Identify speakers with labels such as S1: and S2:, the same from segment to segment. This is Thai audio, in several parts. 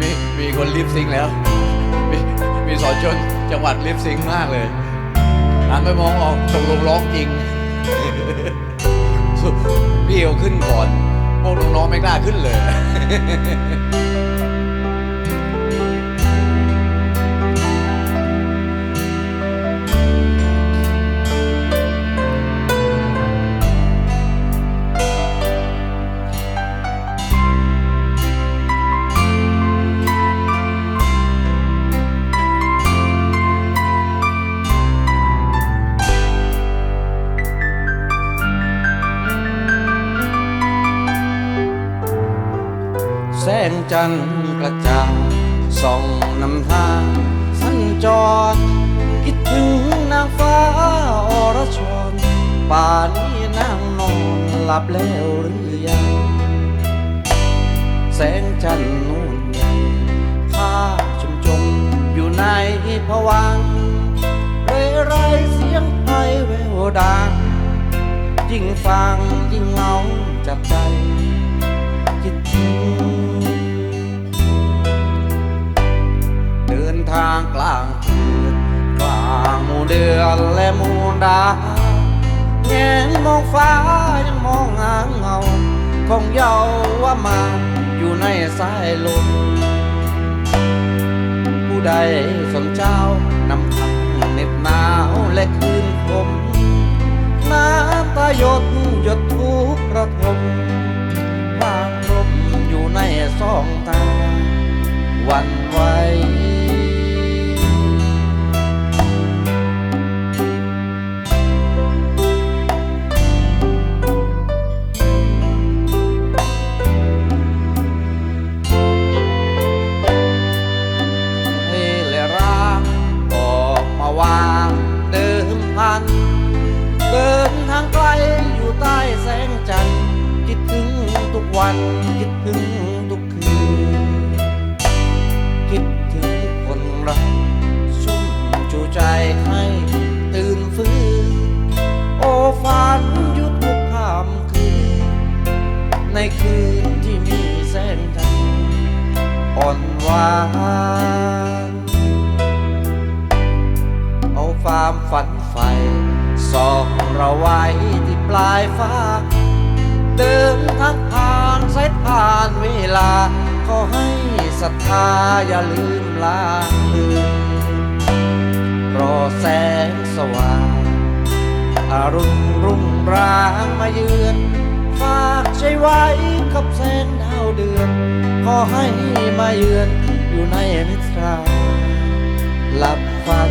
S1: มีมีคนลิปซิงแล้ว มีมีสอนชนจังหวัดลิปซิงมากเลยหันไปมองออกตกลงร้องจริงพี่เอาขึ้นก่อนพวกน้องๆไม่กล้าขึ้นเลย
S2: จันทร์กระจ่างส่องนำทางสัญจร คิดถึงนางฟ้าอรชรป่านี้นางนอนหลับแล้วหรือยัง แสงจันทร์นุ่นใหญ่ข้าชมชมอยู่ในผวังเรไรเสียงไพแววดังยิ่งฟังยิ่งเงาจับใจ แงนมองฟ้ายังมองหางเงา ของเยาว่ามาอยู่ในสายลม ผู้ใดสนเจ้านำพังเหน็บหนาวและคืนคมน้ำตาหยดหยดทุกระทมวางลมอยู่ในสองตาวันไหว วันคิดถึงทุกคืน คิดถึงคนรัก ชุ่มจูใจให้ตื่นฟื้น โอ้ฝันยู่ทุกค่ำคืน ในคืนที่มีแสงจันทร์อ่อนหวานเอาความฝันใฝ่ส่องเราไว้ที่ปลายฟ้า เดินทางผ่าน สายผ่านเวลา ขอให้ศรัทธาอย่าลืมลางลืมรอแสงสว่างอรุณรุ่งรางมาเยือนฝากใจไว้กับแสงดาวเดือน ขอให้มาเยือนอยู่ในนิทราหลับฝัน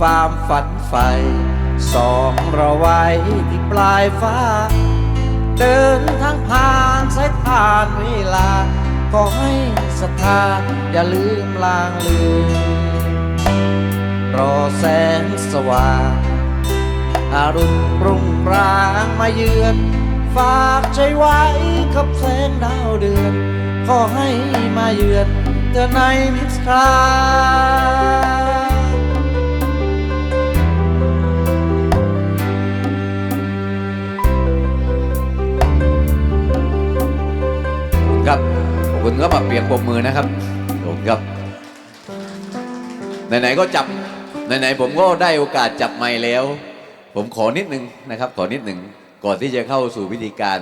S2: ความฝันใฝ่สองเราไว้ที่ปลายฟ้า เดินทางผ่านสายผ่านเวลาก็ให้ศรัทธาอย่าลืมลางลืมรอแสงสว่างอารุณรุ่งรางมาเยือน ฝากใจไว้กับแสงดาวเดือน ขอให้มาเยือนเธอในมิตรา
S1: ครับ คุณก็มาเปียกปมมือนะครับผมครับ ไหนๆก็จับ ไหนๆผมก็ได้โอกาสจับไม้แล้ว ผมขอนิดหนึ่งนะครับ ขอนิดหนึ่งก่อนที่จะเข้าสู่พิธีการ